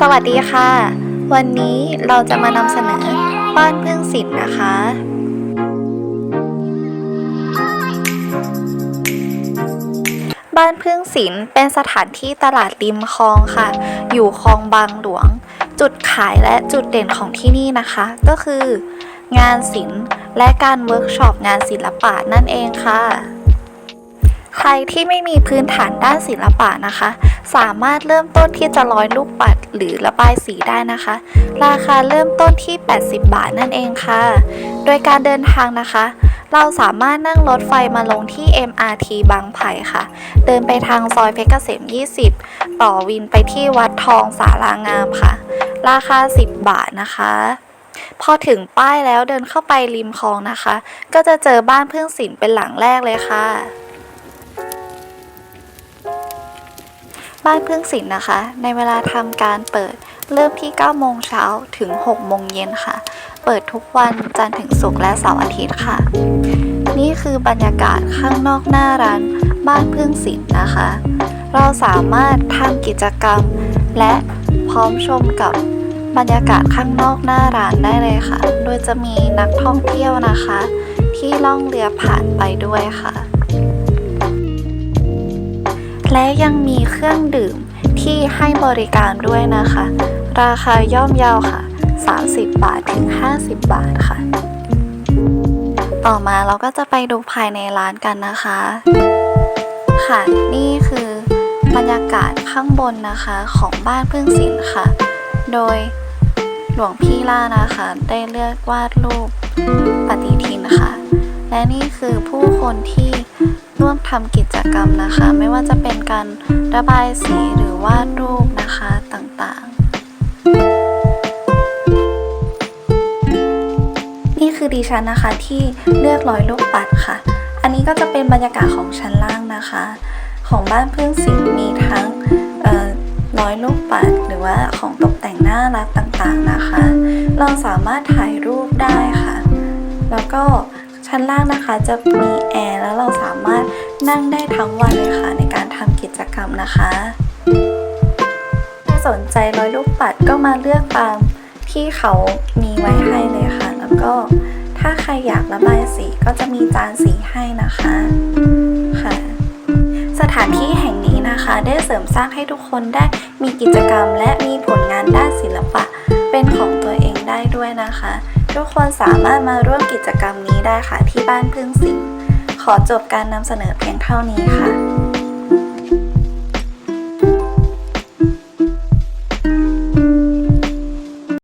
สวัสดีค่ะ วันนี้เราจะมานำเสนอบ้านพึ่งศิลป์นะคะ บ้านพึ่งศิลป์เป็นสถานที่ตลาดริมคลองค่ะ อยู่คลองบางหลวง จุดขายและจุดเด่นของที่นี่นะคะ ก็คืองานศิลป์และการเวิร์กช็อปงานศิลปะนั่นเองค่ะ ใครที่ไม่มีพื้นฐานด้านศิลปะนะคะ สามารถเริ่มต้นที่จะร้อยลูกปัดหรือระบายสีได้นะคะ ราคาเริ่มต้นที่ 80 บาทนั่นเองค่ะ โดยการเดินทางนะคะ เราสามารถนั่งรถไฟมาลงที่ MRT บางไผ่ค่ะ เดินไปทางซอยเพชรเกษม 20 ต่อวินไปที่วัดทองสารางามค่ะ ราคา 10 บาทนะคะพอถึงป้ายแล้วเดินเข้าไปริมคลองนะคะ ก็จะเจอบ้านพึ่งศิลป์เป็นหลังแรกเลยค่ะ บ้านพึ่งศิลป์นะคะ ในเวลาทำการเปิดเริ่มที่ 9 โมงเช้าถึง 6 โมงเย็นค่ะ เปิดทุกวันจันทร์ถึงศุกร์และเสาร์อาทิตย์ค่ะ นี่คือบรรยากาศข้างนอกหน้าร้านบ้านพึ่งศิลป์นะคะ เราสามารถทำกิจกรรม และพร้อมชมกับบรรยากาศข้างนอกหน้าร้านได้เลยค่ะ โดยจะมีนักท่องเที่ยวนะคะ ที่ล่องเรือผ่านไปด้วยค่ะ และยังมีเครื่องดื่มที่ให้บริการด้วยนะคะ ราคาย่อมเยาวค่ะ 30 บาทถึง 50 บาทค่ะ ต่อมาเราก็จะไปดูภายในร้านกันนะคะ ค่ะนี่คือบรรยากาศข้างบนนะคะของบ้านพึ่งศิลป์ค่ะ โดยหลวงพี่ล่านะคะ ได้เลือกวาดรูปปฏิทินค่ะ และนี่คือผู้คนที่ ร่วมทำกิจกรรมนะคะ ไม่ว่าจะเป็นการระบายสีหรือวาดรูปนะคะต่างๆ นี่คือดิฉันนะคะที่เลือกร้อยลูกปัดค่ะ อันนี้ก็จะเป็นบรรยากาศของชั้นล่างนะคะ ของบ้านเพึ่งศิลป์มีทั้งเอ่อร้อยลูกปัดหรือว่าของตกแต่งน่ารักต่างๆนะคะ เราสามารถถ่ายรูปได้ค่ะ แล้วก็ ชั้นล่างนะคะจะมีแอร์แล้วเราสามารถนั่งได้ทั้งวันเลยค่ะในการทำกิจกรรมนะคะถ้าสนใจร้อยลูกปัดก็มาเลือกตามที่เขามีไว้ให้เลยค่ะ แล้วก็ถ้าใครอยากระบายสีก็จะมีจานสีให้นะคะค่ะ สถานที่แห่งนี้นะคะ ได้เสริมสร้างให้ทุกคนได้มีกิจกรรมและมีผล ทุกคนสามารถมาร่วมกิจกรรมนี้ได้ค่ะที่บ้านพึ่งสิงขอจบการนำเสนอเพียงเท่านี้ค่ะ